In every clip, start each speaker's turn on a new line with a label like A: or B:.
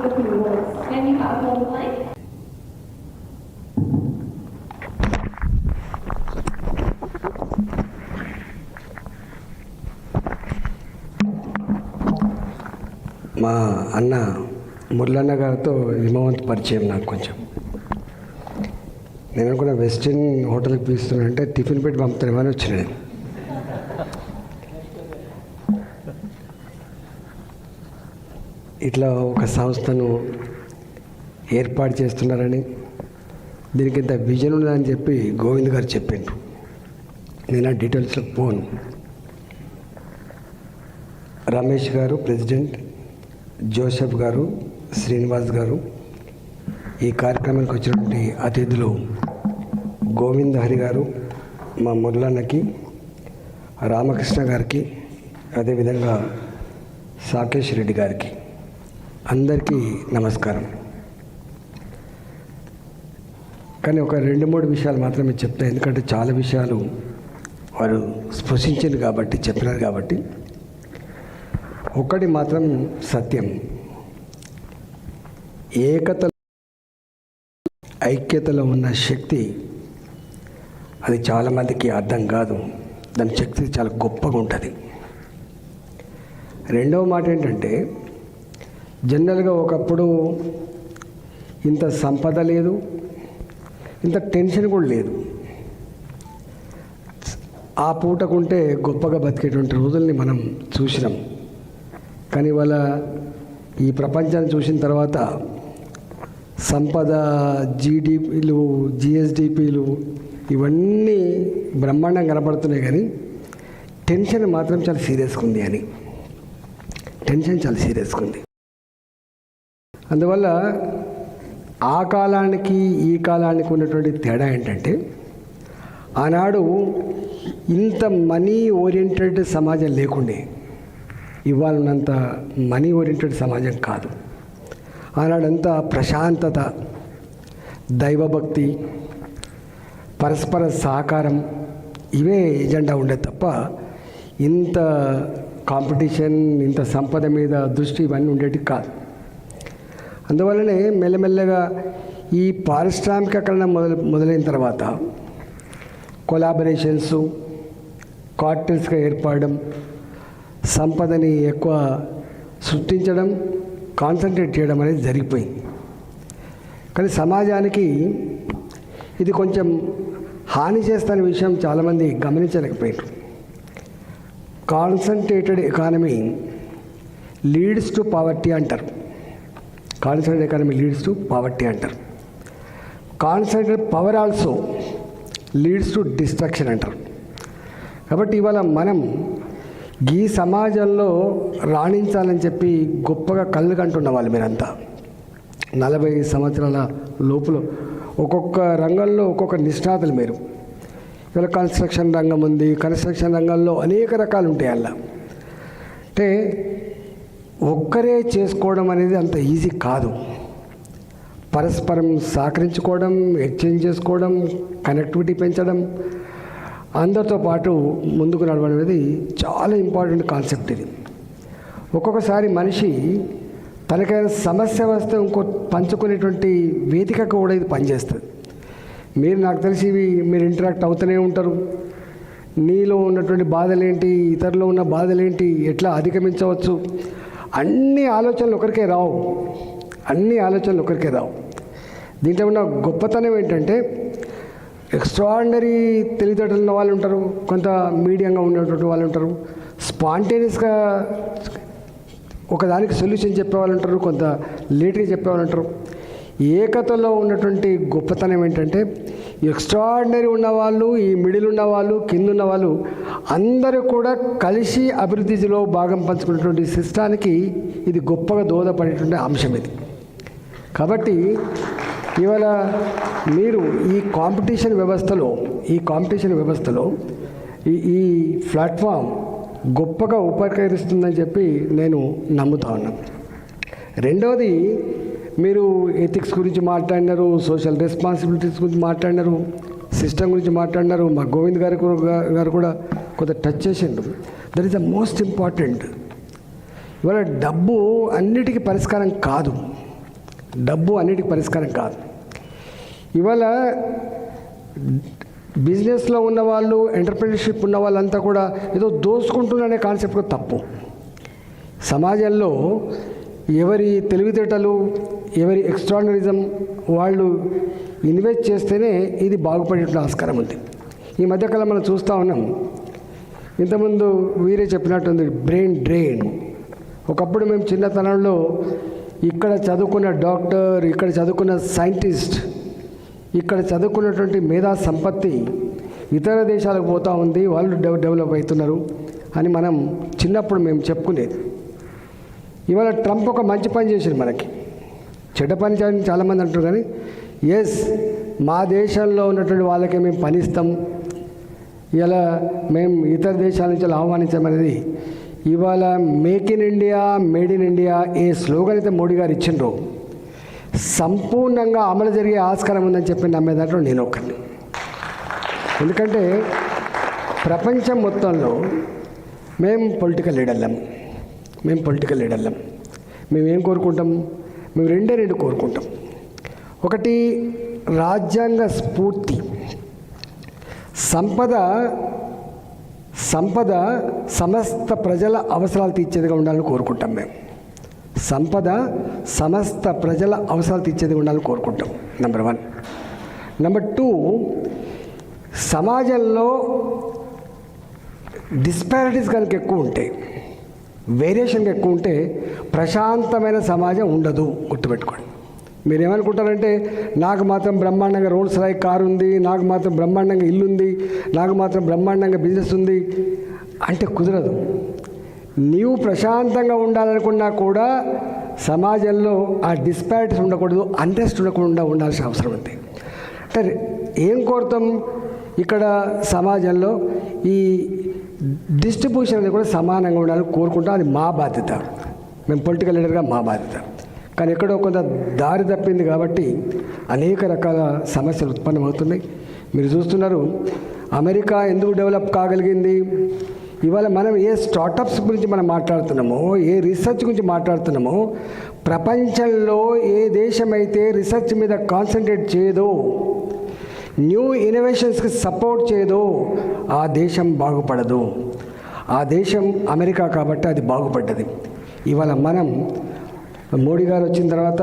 A: proceed awards. Can we have hold line?
B: మా అన్న మురళన్న గారితో హిమవంత్ పరిచయం నాకు కొంచెం నేను అనుకున్న వెస్టిన్ హోటల్కి పిలుస్తున్నానంటే టిఫిన్ పెట్టి పంపుతానేమని వచ్చిన వచ్చినాను ఇట్లా ఒక సంస్థను ఏర్పాటు చేస్తున్నారని దీనికి ఇంత విజన్ ఉన్నదని చెప్పి గోవింద్ గారు చెప్పిండ్రు. నేను ఆ డీటెయిల్స్లో పోను. రమేష్ గారు ప్రెసిడెంట్ జోసెఫ్ గారు శ్రీనివాస్ గారు ఈ కార్యక్రమానికి వచ్చినటువంటి అతిథులు గోవింద్ హరి గారు మా మురళన్నకి రామకృష్ణ గారికి అదేవిధంగా సాకేష్ రెడ్డి గారికి. అందరికీ నమస్కారం. కానీ ఒక రెండు మూడు విషయాలు మాత్రమే చెప్తా. ఎందుకంటే చాలా విషయాలు వారు స్పృశించారు కాబట్టి చెప్పినారు కాబట్టి. ఒకటి మాత్రం సత్యం. ఏకత ఐక్యతలో ఉన్న శక్తి అది చాలామందికి అర్థం కాదు. దాని శక్తి చాలా గొప్పగా ఉంటుంది. రెండవ మాట ఏంటంటే జనరల్గా ఒకప్పుడు ఇంత సంపద లేదు ఇంత టెన్షన్ కూడా లేదు. ఆ పూటకుంటే గొప్పగా బతికేటువంటి రోజుల్ని మనం చూసినాం. కానీ ఇవాళ ఈ ప్రపంచాన్ని చూసిన తర్వాత సంపద జీడిపీలు జిఎస్డిపిలు ఇవన్నీ బ్రహ్మాండం కనపడుతున్నాయి కానీ టెన్షన్ మాత్రం చాలా సీరియస్గా ఉంది అని. టెన్షన్ చాలా సీరియస్గా ఉంది. అందువల్ల ఆ కాలానికి ఈ కాలానికి ఉన్నటువంటి తేడా ఏంటంటే ఆనాడు ఇంత మనీ ఓరియంటెడ్ సమాజం లేకుండే ఇవాళ ఉన్నంత మనీ ఓరియంటెడ్ సమాజం కాదు. ఆనాడంతా ప్రశాంతత దైవభక్తి పరస్పర సహకారం ఇవే ఎజెండా ఉండే తప్ప ఇంత కాంపిటీషన్ ఇంత సంపద మీద దృష్టి ఇవన్నీ ఉండేటి కాదు. అందువల్లనే మెల్లమెల్లగా ఈ పారిశ్రామికీకరణ మొదలు మొదలైన తర్వాత కొలాబరేషన్స్ కార్టెల్స్గా ఏర్పడడం సంపదని ఎక్కువ సృష్టించడం కాన్సన్ట్రేట్ చేయడం అనేది జరిగిపోయింది. కానీ సమాజానికి ఇది కొంచెం హాని చేస్తున్న విషయం చాలామంది గమనించలేకపోయారు concentrated economy leads to poverty అంటారు. Concentrate economy leads to poverty అంటారు. Concentrate power also leads to destruction అంటారు. కాబట్టి ఇవాళ మనం ఈ సమాజంలో రాణించాలని చెప్పి గొప్పగా కళ్ళు కంటున్న వాళ్ళు మీరంతా. నలభై సంవత్సరాల లోపల ఒక్కొక్క రంగంలో ఒక్కొక్క నిష్ణాతులు మీరు. ఇవాళ కన్స్ట్రక్షన్ రంగం ఉంది కన్స్ట్రక్షన్ రంగంలో అనేక రకాలు ఉంటాయి అలా. అంటే ఒక్కరే చేసుకోవడం అనేది అంత ఈజీ కాదు. పరస్పరం సహకరించుకోవడం ఎక్స్చేంజ్ చేసుకోవడం కనెక్టివిటీ పెంచడం అందరితో పాటు ముందుకు నడవడం అనేది చాలా ఇంపార్టెంట్ కాన్సెప్ట్ ఇది. ఒక్కొక్కసారి మనిషి తనకైనా సమస్య వస్తే ఇంకో పంచుకునేటువంటి వేదిక కూడా ఇది పనిచేస్తుంది. మీరు నాకు తెలిసి ఇవి మీరు ఇంటరాక్ట్ అవుతూనే ఉంటారు. నీలో ఉన్నటువంటి బాధలేంటి ఇతరులో ఉన్న బాధలేంటి ఎట్లా అధిగమించవచ్చు? అన్ని ఆలోచనలు ఒకరికే రావు. అన్ని ఆలోచనలు ఒకరికే రావు. దీంట్లో ఉన్న గొప్పతనం ఏంటంటే ఎక్స్ట్రాడినరీ తెలివితేటలు ఉన్న వాళ్ళు ఉంటారు కొంత మీడియంగా ఉన్నటువంటి వాళ్ళు ఉంటారు స్పాంటేనియస్గా ఒకదానికి సొల్యూషన్ చెప్పేవాళ్ళు ఉంటారు కొంత లేట్గా చెప్పేవాళ్ళు ఉంటారు. ఏకతలో ఉన్నటువంటి గొప్పతనం ఏంటంటే ఎక్స్ట్రాడినరీ ఉన్నవాళ్ళు ఈ మిడిల్ ఉన్నవాళ్ళు కింద ఉన్న వాళ్ళు అందరూ కూడా కలిసి అభివృద్ధిలో భాగం పంచుకున్నటువంటి సిస్టానికి ఇది గొప్పగా దోహదపడేటువంటి అంశం ఇది. కాబట్టి ఇవాళ మీరు ఈ కాంపిటీషన్ వ్యవస్థలో ఈ కాంపిటీషన్ వ్యవస్థలో ఈ ఈ ప్లాట్ఫామ్ గొప్పగా ఉపకరిస్తుందని చెప్పి నేను నమ్ముతా ఉన్నాను. రెండవది మీరు ఎథిక్స్ గురించి మాట్లాడినారు సోషల్ రెస్పాన్సిబిలిటీస్ గురించి మాట్లాడినారు సిస్టమ్ గురించి మాట్లాడినారు మా గోవింద్ గారు గారు కూడా కొంత టచ్ చేసిండు that is the most important ఇవాళ డబ్బు అన్నిటికీ పరిష్కారం కాదు. డబ్బు అన్నిటికి పరిష్కారం కాదు. ఇవాళ బిజినెస్లో ఉన్న వాళ్ళు ఎంటర్ప్రినర్షిప్ ఉన్న వాళ్ళంతా కూడా ఏదో దోసుకుంటున్నారనే కాన్సెప్ట్ కూడా తప్పు. సమాజంలో ఎవరి తెలివితేటలు ఎవరి ఎక్స్ట్రానరిజం వాళ్ళు ఇన్వెస్ట్ చేస్తేనే ఇది బాగుపడేటువంటి ఆస్కారం ఉంది. ఈ మధ్యకాలం మనం చూస్తూ ఉన్నాం. ఇంతకుముందు వీరే చెప్పినట్టుంది బ్రెయిన్ డ్రెయిన్ ఒకప్పుడు మేము చిన్నతనంలో ఇక్కడ చదువుకున్న డాక్టర్ ఇక్కడ చదువుకున్న సైంటిస్ట్ ఇక్కడ చదువుకున్నటువంటి మేధా సంపత్తి ఇతర దేశాలకు పోతూ ఉంది వాళ్ళు డెవ- డెవలప్ అవుతున్నారు అని మనం చిన్నప్పుడు మేము చెప్పుకునేది. ఇవాళ ట్రంప్ ఒక మంచి పని చేసింది మనకి. చెడ్డ పని చేయని చాలామంది అంటారు కానీ ఎస్ మా దేశంలో ఉన్నటువంటి వాళ్ళకే మేము పనిస్తాం ఇలా మేము ఇతర దేశాల నుంచి ఆహ్వానించామనేది ఇవాళ make in India made in India a slogan అయితే మోడీ గారు ఇచ్చిండ్రో సంపూర్ణంగా అమలు జరిగే ఆస్కారం ఉందని చెప్పి నమ్మే దాంట్లో నేను ఒకరిని ఎందుకంటే ప్రపంచం మొత్తంలో మేము పొలిటికల్ లీడర్లం మేము పొలిటికల్ లీడర్లం మేము ఏం కోరుకుంటాం? మేము రెండే రెండు కోరుకుంటాం. ఒకటి రాజ్యాంగ స్ఫూర్తి. సంపద సంపద సమస్త ప్రజల అవసరాలు తీర్చేదిగా ఉండాలని కోరుకుంటాం మేము. సంపద సమస్త ప్రజల అవసరాలు తీర్చేదిగా ఉండాలని కోరుకుంటాం నెంబర్ వన్ నెంబర్ టూ సమాజంలో డిస్పారిటీస్ కనుక ఎక్కువ ఉంటాయి వేరియేషన్ ఎక్కువ ఉంటే ప్రశాంతమైన సమాజం ఉండదు. గుర్తుపెట్టుకోండి. మీరు ఏమనుకుంటారంటే నాకు మాత్రం బ్రహ్మాండంగా రోడ్స్ రాయి కారు ఉంది నాకు మాత్రం బ్రహ్మాండంగా ఇల్లు ఉంది నాకు మాత్రం బ్రహ్మాండంగా బిజినెస్ ఉంది అంటే కుదరదు. నీవు ప్రశాంతంగా ఉండాలనుకున్నా కూడా సమాజంలో ఆ డిస్పారిటీస్ ఉండకూడదు అన్రెస్ట్ ఉండకుండా ఉండాల్సిన అవసరం ఉంది. అంటే ఏం కోరుతాం ఇక్కడ సమాజంలో? ఈ డిస్ట్రిబ్యూషన్ అనేది కూడా సమానంగా ఉండాలని కోరుకుంటాం అది మా బాధ్యత. మేము పొలిటికల్ లీడర్గా మా బాధ్యత. కానీ ఎక్కడో కొంత దారి తప్పింది కాబట్టి అనేక రకాల సమస్యలు ఉత్పన్నమవుతున్నాయి మీరు చూస్తున్నారు అమెరికా ఎందుకు డెవలప్ కాగలిగింది? ఇవాళ మనం ఏ స్టార్టప్స్ గురించి మనం మాట్లాడుతున్నామో ఏ రీసెర్చ్ గురించి మాట్లాడుతున్నామో ప్రపంచంలో ఏ దేశం అయితే రీసెర్చ్ మీద కాన్సన్ట్రేట్ చేయదో న్యూ ఇన్నోవేషన్స్కి సపోర్ట్ చేయదో. ఆ దేశం బాగుపడదు. ఆ దేశం అమెరికా కాబట్టి అది బాగుపడ్డది. ఇవాళ మనం మోడీ గారు వచ్చిన తర్వాత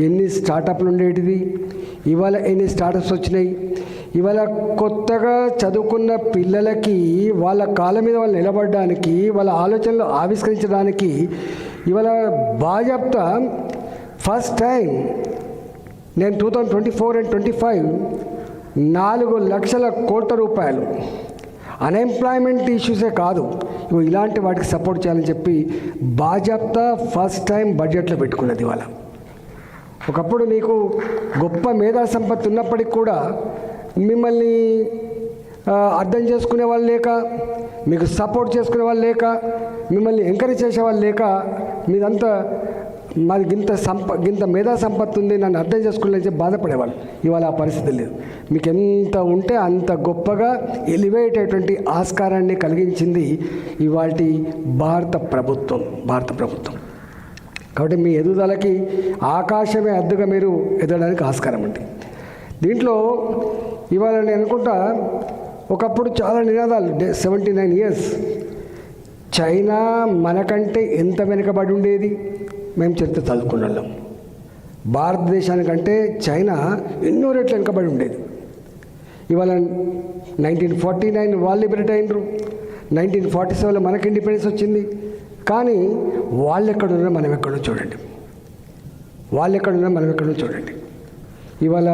B: ఎన్ని స్టార్టప్లు ఉండేటివి ఇవాళ ఎన్ని స్టార్టప్స్ వచ్చినాయి ఇవాళ కొత్తగా చదువుకున్న పిల్లలకి వాళ్ళ కాళ్ళ మీద వాళ్ళు నిలబడడానికి వాళ్ళ ఆలోచనలు ఆవిష్కరించడానికి ఇవాళ బాజాప్తా ఫస్ట్ టైం నేను two thousand twenty four and twenty five నాలుగు లక్షల కోట్ల రూపాయలు. అన్ఎంప్లాయ్మెంట్ ఇష్యూసే కాదు. ఇలాంటి వాటికి సపోర్ట్ చేయాలని చెప్పి బాజాప్తా ఫస్ట్ టైం బడ్జెట్లో పెట్టుకున్నది ఇవాళ. ఒకప్పుడు నీకు గొప్ప మేధా సంపత్తి ఉన్నప్పటికి కూడా మిమ్మల్ని అర్థం చేసుకునే వాళ్ళు లేక మీకు సపోర్ట్ చేసుకునే వాళ్ళు లేక మిమ్మల్ని ఎంకరేజ్ చేసే వాళ్ళు లేక మీదంతా మాది గింత సంప గింత మేధా సంపత్తి ఉంది నన్ను అర్థం చేసుకోలేని చెప్పి బాధపడేవాళ్ళు. ఇవాళ ఆ పరిస్థితి లేదు. మీకు ఎంత ఉంటే అంత గొప్పగా ఎలివేట్ అయ్యేటువంటి ఆస్కారాన్ని కలిగించింది ఇవాళ భారత ప్రభుత్వం భారత ప్రభుత్వం. కాబట్టి మీ ఎదుగుదలకి ఆకాశమే అద్దుగా మీరు ఎదగడానికి ఆస్కారం ఉంది. దీంట్లో ఇవాళ నేను అనుకుంటా ఒకప్పుడు చాలా నినాదాలు సెవెంటీ నైన్ ఇయర్స్ చైనా మనకంటే ఎంత వెనుకబడి ఉండేది? మేము చరిత్ర చదువుకున్న వాళ్ళం భారతదేశానికంటే చైనా ఎన్నో రెట్లు వెనుకబడి ఉండేది. ఇవాళ నైన్టీన్ ఫార్టీ నైన్ వాళ్ళు లిబరేట్ అయినరు. నైన్టీన్ ఫార్టీ సెవెన్లో మనకి ఇండిపెండెన్స్ వచ్చింది. కానీ వాళ్ళు ఎక్కడున్నారో మనం ఎక్కడో చూడండి. వాళ్ళు ఎక్కడున్నారో మనం ఎక్కడో చూడండి. ఇవాళ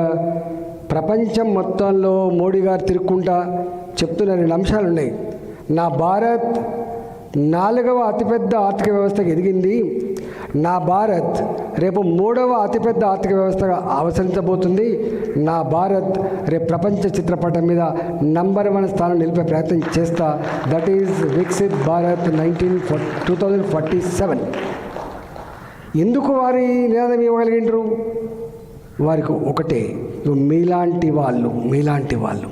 B: ప్రపంచం మొత్తంలో మోడీ గారు తిరుక్కుంటా చెప్తున్న రెండు అంశాలు ఉన్నాయి. నా భారత్ నాలుగవ అతిపెద్ద ఆర్థిక వ్యవస్థకు ఎదిగింది. నా భారత్ రేపు మూడవ అతిపెద్ద ఆర్థిక వ్యవస్థగా అవసరించబోతుంది. నా భారత్ రేపు ప్రపంచ చిత్రపటం మీద నంబర్ వన్ స్థానం నిలిపే ప్రయత్నం చేస్తా. That is Viksit Bharat nineteen two thousand forty seven. ఎందుకు వారి నినాదం ఇవ్వగలిగిండ్రు? వారికి ఒకటే మీలాంటి వాళ్ళు మీలాంటి వాళ్ళు.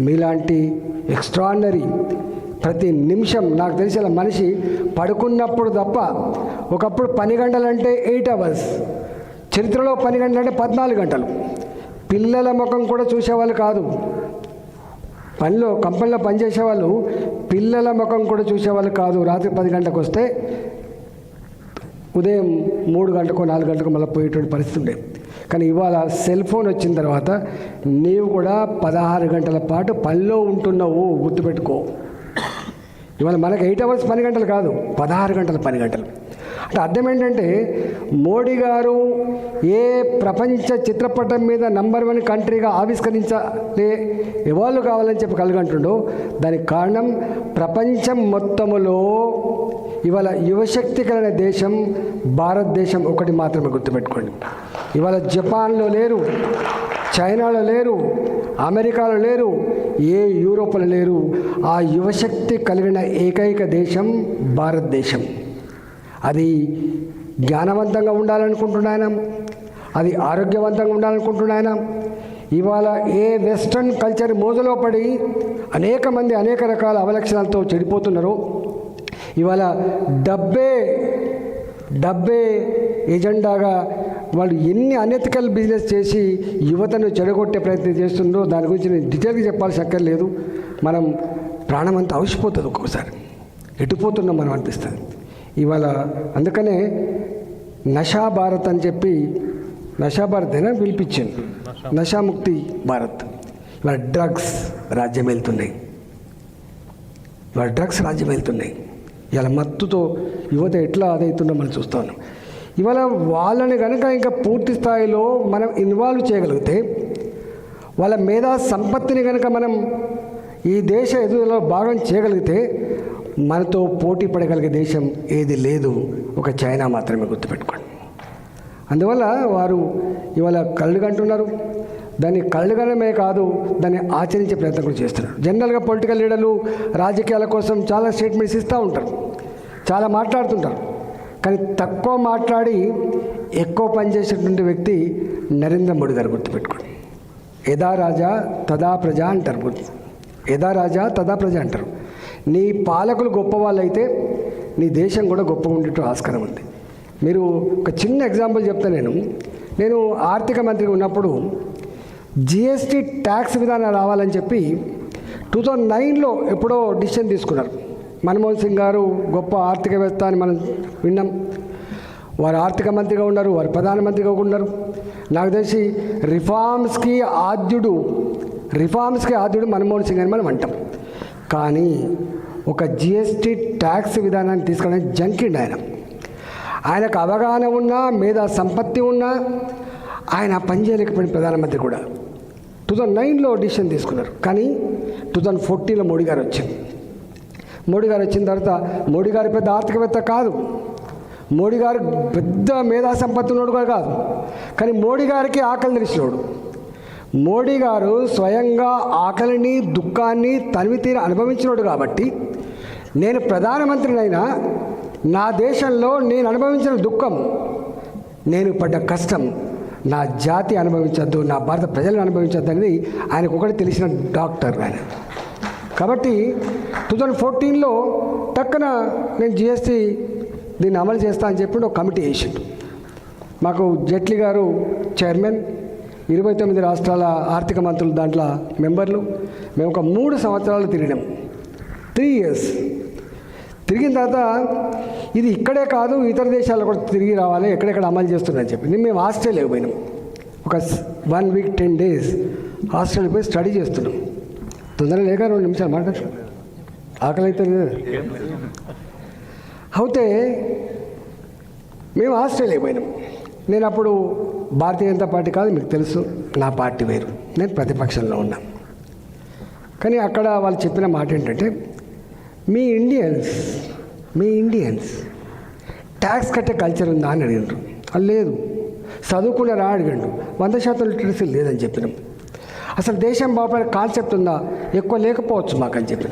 B: మీలాంటి ఎక్స్ట్రాడినరీ ప్రతి నిమిషం నాకు తెలిసిన మనిషి పడుకున్నప్పుడు తప్ప ఒకప్పుడు పని గంటలంటే ఎయిట్ అవర్స్. చరిత్రలో పని గంటలు అంటే పద్నాలుగు గంటలు. పిల్లల ముఖం కూడా చూసేవాళ్ళు కాదు. పనిలో కంపెనీలో పనిచేసేవాళ్ళు పిల్లల ముఖం కూడా చూసేవాళ్ళు కాదు. రాత్రి పది గంటలకు వస్తే ఉదయం మూడు గంటలకు నాలుగు గంటలకు మళ్ళీ పోయేటువంటి పరిస్థితి ఉండే. కానీ ఇవాళ సెల్ ఫోన్ వచ్చిన తర్వాత నీవు కూడా పదహారు గంటల పాటు పనిలో ఉంటున్నావు. గుర్తుపెట్టుకో. ఇవాళ మనకి ఎయిట్ అవర్స్ పని గంటలు కాదు పదహారు గంటల పని గంటలు. అంటే అర్థం ఏంటంటే మోడీ గారు ఏ ప్రపంచ చిత్రపటం మీద నంబర్ వన్ కంట్రీగా ఆవిష్కరించాలి ఎవాళ్ళు కావాలని చెప్పి కలగంటుండో. దానికి కారణం ప్రపంచం మొత్తములో ఇవాళ యువశక్తి కలిగిన దేశం భారతదేశం ఒకటి మాత్రమే గుర్తుపెట్టుకోండి. ఇవాళ జపాన్లో లేరు. చైనాలో లేరు అమెరికాలో లేరు ఏ యూరోప్లో లేరు. ఆ యువశక్తి కలిగిన ఏకైక దేశం భారతదేశం. అది జ్ఞానవంతంగా ఉండాలనుకుంటున్నాయన అది ఆరోగ్యవంతంగా ఉండాలనుకుంటున్నాయన ఇవాళ ఏ వెస్ట్రన్ కల్చర్ మోజలో పడి అనేక మంది అనేక రకాల అవలక్షణాలతో చెడిపోతున్నారు. ఇవాళ డబ్బే డబ్బే ఎజెండాగా వాళ్ళు ఎన్ని అనెథికల్ బిజినెస్ చేసి యువతను చెడగొట్టే ప్రయత్నం చేస్తుందో దాని గురించి నేను డీటెయిల్గా చెప్పాల్సి అక్కర్లేదు మనం ప్రాణం అంతా అవసిపోతుంది ఒక్కొక్కసారి ఎటుపోతున్నాం మనం అనిపిస్తుంది. ఇవాళ అందుకనే నషా భారత్ అని చెప్పి నషా భారత్ అయినా పిలిపించాను నషాముక్తి భారత్. ఇవాళ డ్రగ్స్ రాజ్యం వెళ్తున్నాయి. ఇవాళ డ్రగ్స్ రాజ్యం వెళ్తున్నాయి. ఇవాళ మత్తుతో యువత ఎట్లా అదవుతుందో మనం చూస్తాను ఇవాళ వాళ్ళని కనుక ఇంకా పూర్తి స్థాయిలో మనం ఇన్వాల్వ్ చేయగలిగితే వాళ్ళ మేధా సంపత్తిని కనుక మనం ఈ దేశ ఎదుగుదలలో భాగం చేయగలిగితే మనతో పోటీ పడగలిగే దేశం ఏది లేదు. ఒక చైనా మాత్రమే గుర్తుపెట్టుకోండి. అందువల్ల వారు ఇవాళ కళ్ళు కంటున్నారు దాన్ని కళ్ళు కనమే కాదు దాన్ని ఆచరించే ప్రయత్నం కూడా చేస్తున్నారు. జనరల్గా పొలిటికల్ లీడర్లు రాజకీయాల కోసం చాలా స్టేట్మెంట్స్ ఇస్తూ ఉంటారు. చాలా మాట్లాడుతుంటారు. కానీ తక్కువ మాట్లాడి ఎక్కువ పనిచేసేటువంటి వ్యక్తి నరేంద్ర మోడీ గారు గుర్తుపెట్టుకోండి యథా రాజా తదా ప్రజ అంటారు గుర్తు యథా రాజా తదా ప్రజ అంటారు. నీ పాలకులు గొప్ప వాళ్ళైతే నీ దేశం కూడా గొప్పగా ఉండేట్టు ఆస్కారం ఉంది. మీరు ఒక చిన్న ఎగ్జాంపుల్ చెప్తా నేను. నేను ఆర్థిక మంత్రిగా ఉన్నప్పుడు జిఎస్టీ ట్యాక్స్ విధానం రావాలని చెప్పి టూ థౌజండ్ నైన్లో ఎప్పుడో డిసిషన్ తీసుకున్నారు. మన్మోహన్ సింగ్ గారు గొప్ప ఆర్థికవేత్త అని మనం విన్నాం. వారు ఆర్థిక మంత్రిగా ఉన్నారు వారు ప్రధానమంత్రిగా ఉన్నారు. నాకు తెలిసి రిఫార్మ్స్కి ఆద్యుడు రిఫార్మ్స్కి ఆద్యుడు మన్మోహన్ సింగ్ అని మనం అంటాం. కానీ ఒక జిఎస్టీ ట్యాక్స్ విధానాన్ని తీసుకోవడానికి జంకిండి ఆయన ఆయనకు అవగాహన ఉన్నా మీద సంపత్తి ఉన్నా ఆయన పనిచేయలేకపోయిన ప్రధానమంత్రి కూడా. టూ థౌజండ్ నైన్లో డిసిషన్ తీసుకున్నారు. కానీ టూ థౌజండ్ ఫోర్టీన్లో మోడీ గారు వచ్చింది. మోడీ గారు వచ్చిన తర్వాత మోడీ గారు పెద్ద ఆర్థికవేత్త కాదు. మోడీ గారు పెద్ద మేధా సంపత్తి ఉన్నోడు కూడా కాదు. కానీ మోడీ గారికి ఆకలి తెలిసినోడు మోడీ గారు స్వయంగా ఆకలిని దుఃఖాన్ని తనివి తీర అనుభవించినోడు కాబట్టి నేను ప్రధానమంత్రినైనా నా దేశంలో నేను అనుభవించిన దుఃఖం నేను పడ్డ కష్టం నా జాతి అనుభవించద్దు నా భారత ప్రజలను అనుభవించద్దు అనేది ఆయనకు ఒకటి తెలిసిన డాక్టర్ ఆయన. కాబట్టి టూ థౌజండ్ ఫోర్టీన్లో టక్కన నేను జిఎస్టీ దీన్ని అమలు చేస్తా అని చెప్పి ఒక కమిటీ వేసిండు. మాకు జైట్లీ గారు చైర్మన్ ఇరవై తొమ్మిది రాష్ట్రాల ఆర్థిక మంత్రులు దాంట్లో మెంబర్లు. మేము ఒక మూడు సంవత్సరాలు తిరిగినాం. త్రీ ఇయర్స్ తిరిగిన తర్వాత ఇది ఇక్కడే కాదు ఇతర దేశాల్లో కూడా తిరిగి రావాలి ఎక్కడెక్కడ అమలు చేస్తున్నారని చెప్పి. నేను మేము ఆస్ట్రేలియాకి పోయినాం. ఒక one week ten days Australia పోయి స్టడీ చేస్తున్నాం. తొందరగా లేక రెండు నిమిషాలు మాట్లాడు. ఆకలి అయితే అయితే మేము ఆస్ట్రేలియా పోయినాం. నేను అప్పుడు భారతీయ జనతా పార్టీ కాదు మీకు తెలుసు. నా పార్టీ వేరు. నేను ప్రతిపక్షంలో ఉన్నా. కానీ అక్కడ వాళ్ళు చెప్పిన మాట ఏంటంటే మీ ఇండియన్స్ మీ ఇండియన్స్ ట్యాక్స్ కట్టే కల్చర్ ఉందా అని అడిగినారు. అది లేదు చదువుకున్నారా అడిగాడు. వంద శాతం లిటరసీ లేదని చెప్పినాం. అసలు దేశం బాగుపడే కాన్సెప్ట్ ఉందా? ఎక్కువ లేకపోవచ్చు మాకని చెప్పి.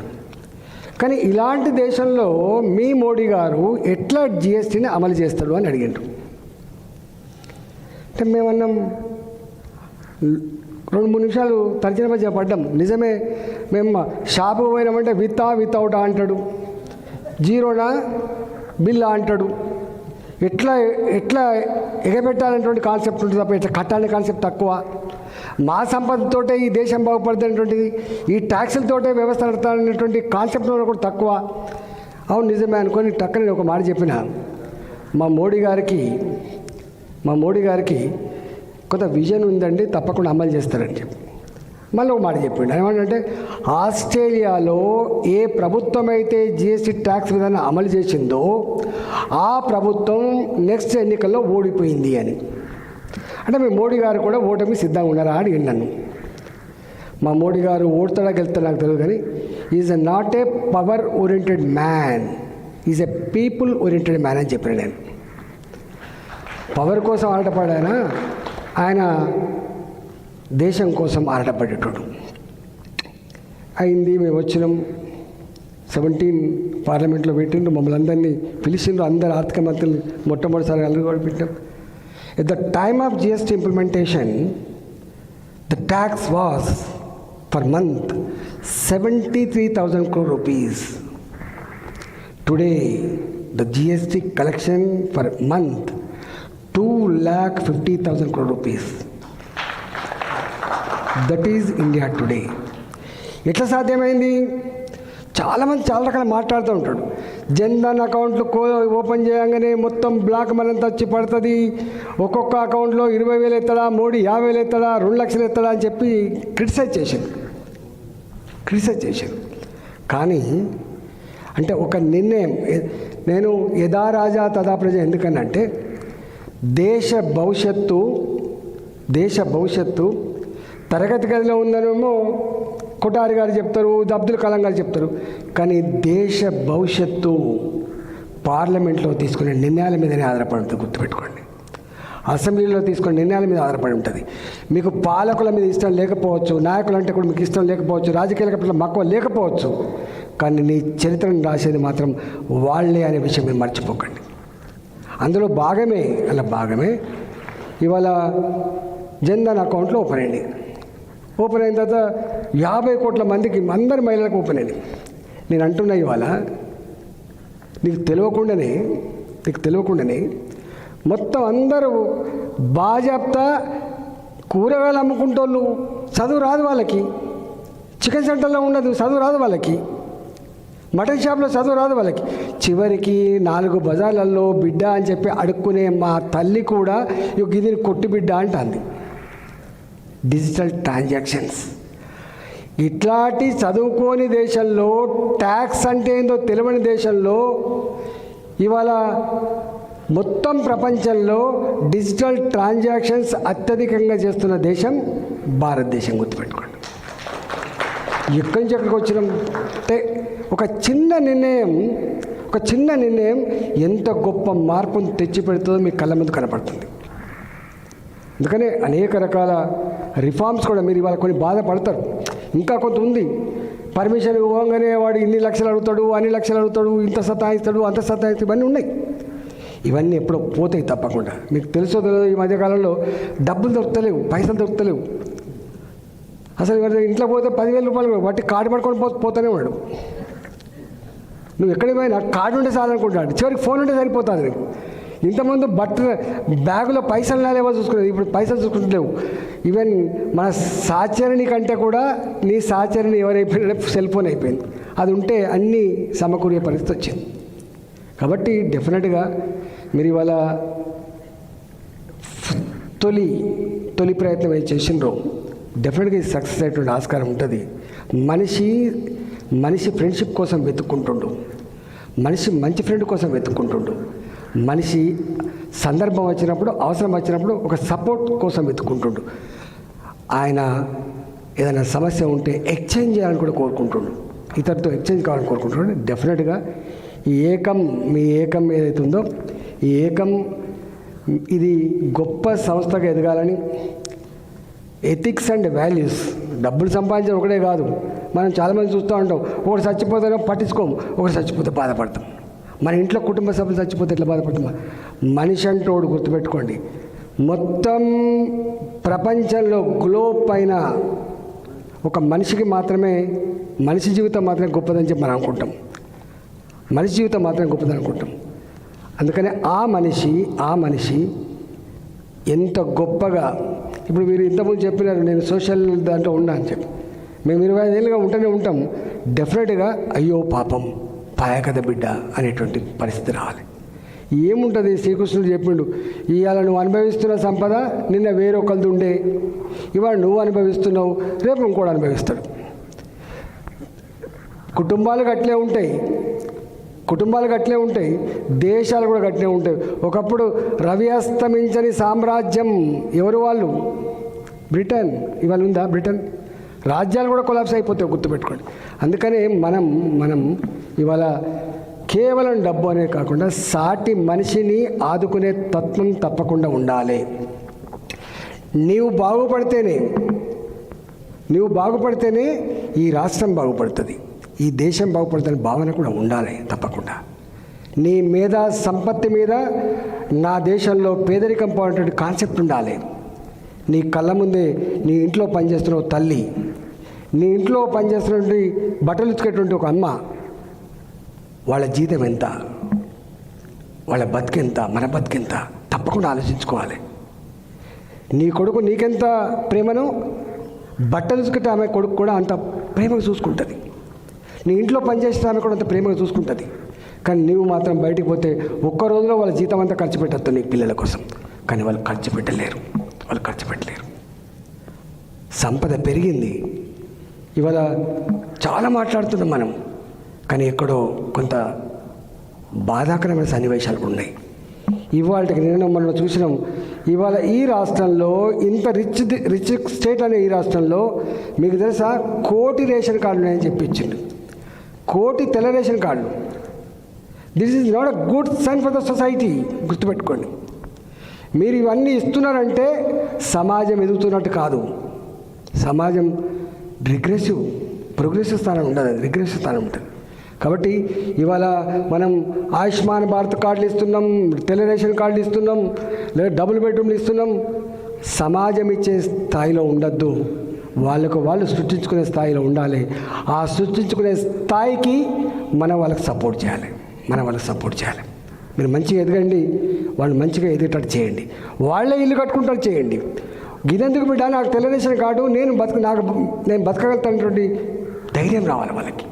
B: కానీ ఇలాంటి దేశంలో మీ మోడీ గారు ఎట్లా జిఎస్టీని అమలు చేస్తాడు అని అడిగిండ్రు. అంటే మేమన్నాం రెండు మూడు నిమిషాలు తర్జన మధ్య పడ్డాం. నిజమే మేము షాపు పోయినామంటే విత్ వితౌట్ అంటాడు. జీరోనా బిల్లా అంటాడు. ఎట్లా ఎట్లా ఎగబెట్టాలనేటువంటి కాన్సెప్ట్ ఉంటుంది తప్ప ఎట్లా కట్టాలనే కాన్సెప్ట్ తక్కువ. మా సంపదతోటే ఈ దేశం బాగుపడుతున్నటువంటిది ఈ ట్యాక్సులతోటే వ్యవస్థ నడతాలనేటువంటి కాన్సెప్ట్ కూడా తక్కువ. అవును నిజమే అనుకొని టక్కని నేను ఒక మాట చెప్పిన మా మోడీ గారికి మా మోడీ గారికి కొంత విజన్ ఉందండి తప్పకుండా అమలు చేస్తారని చెప్పి. మళ్ళీ ఒక మాట చెప్పిండు. ఏమంటే ఆస్ట్రేలియాలో ఏ ప్రభుత్వం అయితే జిఎస్టీ ట్యాక్స్ విధానం అమలు చేసిందో ఆ ప్రభుత్వం నెక్స్ట్ ఎన్నికల్లో ఓడిపోయింది అని. అంటే మీ మోడీ గారు కూడా ఓటమి సిద్ధంగా ఉన్నారా అని నన్ను. మా మోడీ గారు ఓడతాడా గెలుతాడా నాకు తెలియదు కానీ is a not a power oriented man is a people oriented man అని చెప్పాను నేను. పవర్ కోసం ఆడపడాయన ఆయన దేశం కోసం ఆరాటపడేటోడు. అయింది మేము వచ్చినాం. సెవెంటీన్ పార్లమెంట్లో పెట్టిండ్రు మమ్మల్ని అందరినీ పిలిచిండ్రు అందరు ఆర్థిక మంత్రులు మొట్టమొదటిసారి అల్లు కూడా పెట్టాం at the time of GST implementation the tax was per month seventy three thousand crore rupees today the GST collection per month two lakh fifty thousand crore rupees that is India today ఎట్లా సాధ్యమైంది? చాలామంది చాలా రకాల మాట్లాడుతూ ఉంటాడు. జన్ధన్ అకౌంట్లు కో open చేయగానే మొత్తం బ్లాక్ మనంత వచ్చి పడుతుంది. ఒక్కొక్క అకౌంట్లో ఇరవై వేలు ఎత్తడా మోడీ యాభై వేలు ఎత్తడా రెండు లక్షలు ఎత్తడా అని చెప్పి క్రిటిసైజ్ చేశారు క్రిటిసైజ్ చేశారు కానీ అంటే ఒక నిర్ణయం నేను యథా రాజా తదా ప్రజ ఎందుకనంటే దేశ భవిష్యత్తు దేశ భవిష్యత్తు తరగతి గదిలో ఉందనేమో కుటారి గారు చెప్తారు అబ్దుల్ కలాం గారు చెప్తారు. కానీ దేశ భవిష్యత్తు పార్లమెంట్లో తీసుకునే నిర్ణయాల మీదనే ఆధారపడి ఉంటుంది గుర్తుపెట్టుకోండి. అసెంబ్లీలో తీసుకునే నిర్ణయాల మీద ఆధారపడి ఉంటుంది. మీకు పాలకుల మీద ఇష్టం లేకపోవచ్చు నాయకులు అంటే కూడా మీకు ఇష్టం లేకపోవచ్చు రాజకీయాల పట్ల మక్కువ లేకపోవచ్చు. కానీ నీ చరిత్రను రాసేది మాత్రం వాళ్ళే అనే విషయం మీరు మర్చిపోకండి. అందులో భాగమే అలా భాగమే ఇవాళ జన్ధన్ అకౌంట్లో ఓపెన్ అయ్యింది ఓపెన్ అయిన తర్వాత యాభై కోట్ల మందికి అందరి మహిళలకు ఓపెన్ అయింది. నేను అంటున్నా ఇవాళ నీకు తెలియకుండానే నీకు తెలియకుండానే మొత్తం అందరూ బాజాప్తా కూరగాయలు అమ్ముకుంటోళ్ళు చదువు రాదు వాళ్ళకి. చికెన్ సెంటర్లో ఉండదు చదువు రాదు వాళ్ళకి. మటన్ షాప్లో చదువు రాదు వాళ్ళకి. చివరికి నాలుగు బజార్లలో బిడ్డ అని చెప్పి అడుక్కునే మా తల్లి కూడా ఇది కొట్టి బిడ్డ అంటుంది. డిజిటల్ ట్రాన్సాక్షన్స్ ఇట్లాంటి చదువుకోని దేశంలో ట్యాక్స్ అంటే ఏందో తెలియని దేశంలో ఇవాళ మొత్తం ప్రపంచంలో డిజిటల్ ట్రాన్సాక్షన్స్ అత్యధికంగా చేస్తున్న దేశం భారతదేశం గుర్తుపెట్టుకోండి. ఎక్కడి నుంచి ఎక్కడికి వచ్చినాం? అంటే ఒక చిన్న నిర్ణయం ఒక చిన్న నిర్ణయం ఎంత గొప్ప మార్పును తెచ్చిపెడుతుందో మీ కళ్ళ ముందు కనపడుతుంది. అందుకనే అనేక రకాల రిఫార్మ్స్ కూడా మీరు ఇవాళ కొన్ని బాధపడతారు. ఇంకా కొంత ఉంది. పర్మిషన్ ఇవ్వగానే వాడు ఇన్ని లక్షలు అడుగుతాడు అన్ని లక్షలు అడుగుతాడు ఇంత సతాయిస్తాడు అంత సతాయిస్తాడు ఇవన్నీ ఉన్నాయి. ఇవన్నీ ఎప్పుడో పోతాయి తప్పకుండా. మీకు తెలుసో తెలియదు ఈ మధ్యకాలంలో డబ్బులు దొరుకుతలేవు పైసలు దొరుకుతలేవు. అసలు ఇంట్లో పోతే పదివేల రూపాయలు వాటి కార్డు పడుకొని పో పోతూనే ఉన్నాడు. నువ్వు ఎక్కడికి పోయినా కార్డు ఉంటే చాలనుకుంటాడు చివరికి ఫోన్ ఉంటే సరిపోతుంది నీకు. ఇంతకుముందు బట్ట బ్యాగులో పైసలు లేవో చూసుకునేది ఇప్పుడు పైసలు చూసుకుంటలేవు. ఈవెన్ మన సాచరణి కంటే కూడా నీ సాచరణి ఎవరైపోయినా సెల్ ఫోన్ అయిపోయింది. అది ఉంటే అన్నీ సమకూరే పరిస్థితి వచ్చింది. కాబట్టి డెఫినెట్గా మీరు ఇవాళ తొలి తొలి ప్రయత్నం అయితే చేసినారు డెఫినెట్గా ఇది సక్సెస్ అయ్యేటువంటి ఆస్కారం ఉంటుంది. మనిషి మనిషి ఫ్రెండ్షిప్ కోసం వెతుక్కుంటుండు. మనిషి మంచి ఫ్రెండ్ కోసం వెతుక్కుంటుండు. మనిషి సందర్భం వచ్చినప్పుడు అవసరం వచ్చినప్పుడు ఒక సపోర్ట్ కోసం వెతుక్కుంటుండు. ఆయన ఏదైనా సమస్య ఉంటే ఎక్స్చేంజ్ చేయాలని కూడా కోరుకుంటుండు. ఇతరుతో ఎక్స్చేంజ్ కావాలని కోరుకుంటున్నాడు డెఫినెట్గా ఈ ఏకం మీ ఏకం ఏదైతే ఉందో ఈ ఏకం ఇది గొప్ప సంస్థగా ఎదగాలని ఎథిక్స్ అండ్ వాల్యూస్ డబ్బులు సంపాదించడం ఒకటే కాదు. మనం చాలామంది చూస్తూ ఉంటాం. ఒకటి చచ్చిపోతే పట్టించుకోము. ఒకటి చచ్చిపోతే బాధపడతాం. మన ఇంట్లో కుటుంబ సభ్యులు చచ్చిపోతే ఎట్లా బాధపడుతున్నా మనిషి అంటోడు గుర్తుపెట్టుకోండి. మొత్తం ప్రపంచంలో గ్లోబ్ పైన ఒక మనిషికి మాత్రమే మనిషి జీవితం మాత్రమే గొప్పదని చెప్పి మనం అనుకుంటాం. మనిషి జీవితం మాత్రమే గొప్పదని అనుకుంటాం. అందుకని ఆ మనిషి ఆ మనిషి ఎంత గొప్పగా ఇప్పుడు మీరు ఇంతకుముందు చెప్పినారు నేను సోషల్ దాంట్లో ఉన్నా అని చెప్పి. మేము ఇరవై ఐదేళ్ళుగా ఉంటూనే ఉంటాం. డెఫినెట్గా అయ్యో పాపం. పాయకథ బిడ్డ అనేటువంటి పరిస్థితి రావాలి ఏముంటుంది? శ్రీకృష్ణుడు చెప్పిండు ఇవాళ నువ్వు అనుభవిస్తున్న సంపద నిన్న వేరొకరిది ఉండే. ఇవాళ నువ్వు అనుభవిస్తున్నావు రేపు ఇంకోటి అనుభవిస్తాడు. కుటుంబాలు గట్లే ఉంటాయి. కుటుంబాలు గట్లే ఉంటాయి. దేశాలు కూడా గట్లే ఉంటాయి. ఒకప్పుడు రవి అస్తమించని సామ్రాజ్యం ఎవరు వాళ్ళు? బ్రిటన్. ఇవాళ ఉందా బ్రిటన్? రాజ్యాలు కూడా కొలాప్స్ అయిపోతాయి గుర్తుపెట్టుకోండి. అందుకనే మనం మనం ఇవాళ కేవలం డబ్బు అనే కాకుండా సాటి మనిషిని ఆదుకునే తత్వం తప్పకుండా ఉండాలి. నీవు బాగుపడితేనే నువ్వు బాగుపడితేనే ఈ రాష్ట్రం బాగుపడుతుంది. ఈ దేశం బాగుపడుతున్న భావన కూడా ఉండాలి తప్పకుండా. నీ మీద సంపత్తి మీద నా దేశంలో పేదరికం పోయినటువంటి కాన్సెప్ట్ ఉండాలి. నీ కళ్ళ ముందే నీ ఇంట్లో పనిచేస్తున్న తల్లి నీ ఇంట్లో పనిచేస్తున్నటువంటి బట్టలు ఉతికేటువంటి ఒక అమ్మ వాళ్ళ జీతం ఎంత? వాళ్ళ బతికెంత మన బతికెంత తప్పకుండా ఆలోచించుకోవాలి. నీ కొడుకు నీకెంత ప్రేమను బట్టలు చూసుకుంటే ఆమె కొడుకు కూడా అంత ప్రేమగా చూసుకుంటుంది. నీ ఇంట్లో పనిచేసిన ఆమె కూడా అంత ప్రేమగా చూసుకుంటుంది. కానీ నీవు మాత్రం బయటికి పోతే ఒక్క రోజులో వాళ్ళ జీతం అంతా ఖర్చు పెట్టద్దు నీ పిల్లల కోసం. కానీ వాళ్ళు ఖర్చు పెట్టలేరు. వాళ్ళు ఖర్చు పెట్టలేరు. సంపద పెరిగింది. ఇవాళ చాలా మాట్లాడుతున్నాం మనం. కానీ ఎక్కడో కొంత బాధాకరమైన సన్నివేశాలు ఉన్నాయి. ఇవాళకి నేను మనం చూసినాం ఇవాళ ఈ రాష్ట్రంలో ఇంత రిచ్ రిచ్ స్టేట్ అనే ఈ రాష్ట్రంలో మీకు తెలుసా? కోటి రేషన్ కార్డులు ఉన్నాయని చెప్పి కోటి తెల్ల రేషన్ కార్డులు. This is not a good sign for the society గుర్తుపెట్టుకోండి. మీరు ఇవన్నీ ఇస్తున్నారంటే సమాజం ఎదుగుతున్నట్టు కాదు. సమాజం రిగ్రెసివ్ ప్రోగ్రెసివ్ స్థానం ఉండదు రిగ్రెసివ్ స్థానం ఉంటుంది. కాబట్టి ఇవాళ మనం ఆయుష్మాన్ భారత్ కార్డులు ఇస్తున్నాం తెల్ల రేషన్ కార్డులు ఇస్తున్నాం లేదా డబుల్ బెడ్రూమ్లు ఇస్తున్నాం. సమాజం ఇచ్చే స్థాయిలో ఉండద్దు. వాళ్ళకు వాళ్ళు సృష్టించుకునే స్థాయిలో ఉండాలి. ఆ సృష్టించుకునే స్థాయికి మనం వాళ్ళకి సపోర్ట్ చేయాలి. మనం వాళ్ళకి సపోర్ట్ చేయాలి. మీరు మంచిగా ఎదగండి. వాళ్ళు మంచిగా ఎదిగేటట్టు చేయండి. వాళ్ళే ఇల్లు కట్టుకుంటారు చేయండి. గిదెందుకు బిడ్డ? నాకు తెలియజేసిన కాదు నేను బతక నాకు నేను బతకగలుగుతానటువంటి ధైర్యం రావాలి వాళ్ళకి.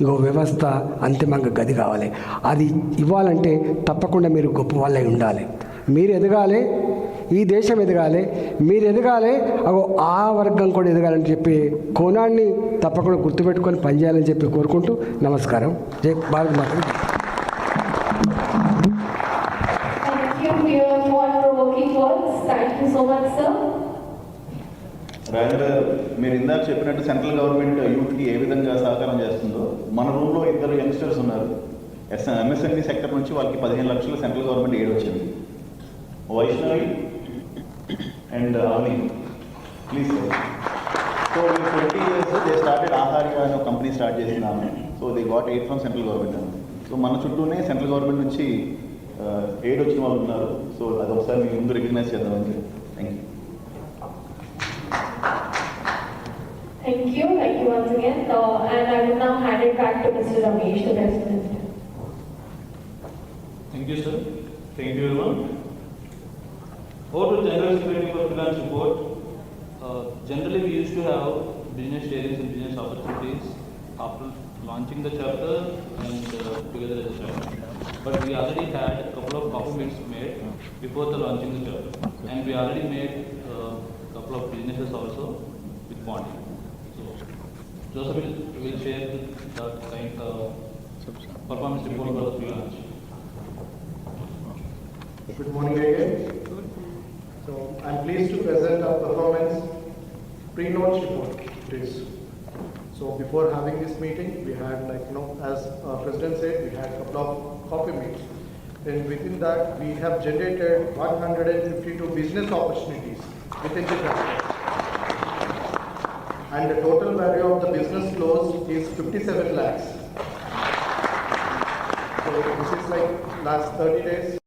B: ఇగో వ్యవస్థ అంతిమంగా గది కావాలి. అది ఇవ్వాలంటే తప్పకుండా మీరు గొప్ప వాళ్ళై ఉండాలి. మీరు ఎదగాలి ఈ దేశం ఎదగాలి మీరు ఎదగాలి అగో ఆ వర్గం కూడా ఎదగాలని చెప్పి కోణాన్ని తప్పకుండా గుర్తుపెట్టుకొని పనిచేయాలని చెప్పి కోరుకుంటూ నమస్కారం. జై భారత్ మాత్రం
A: Thank you so much, sir.
C: మీరు ఇందాక చెప్పినట్టు సెంట్రల్ గవర్నమెంట్ యూత్కి ఏ విధంగా సహకారం చేస్తుందో మన రూమ్లో ఇద్దరు యంగ్స్టర్స్ ఉన్నారు. ఎస్ ఎంఎస్ఎంఈ సెక్టర్ నుంచి వాళ్ళకి పదిహేను లక్షలు సెంట్రల్ గవర్నమెంట్ ఏడు వచ్చింది. Vaishnavi and Avani please sir so twenty years they started Aharika అనే ఒక కంపెనీ స్టార్ట్ చేసింది ఆమె. So they got eight from central government so మన చుట్టూనే సెంట్రల్ గవర్నమెంట్ నుంచి uh, ఎయిడ్ వచ్చిన వాళ్ళు ఉన్నారు. సో అది ఒకసారి మీ ముందు రికగ్నైజ్ చేద్దామని thank you
A: Thank you, thank you once again. Uh, And I will now hand it back to Mr. Ramesh, the president.
D: Thank you, sir. Thank you, everyone. Over to general security for freelance report. Uh, Generally, we used to have business sharings and business opportunities after launching the chapter and uh, together as a chapter. But we already had a couple of documents made before the launching the chapter. And we already made a couple of businesses also with bonding. Joseph will, will share that kind performance report for the.
E: Good morning again. So I'm pleased to present our performance pre-launch report today. So before having this meeting, we had like, you know, as our president said, we had a couple of coffee meets. And within that, we have generated 152 business opportunities within the. And the total value of the business closed is 57 lakhs. So this is like last 30 days,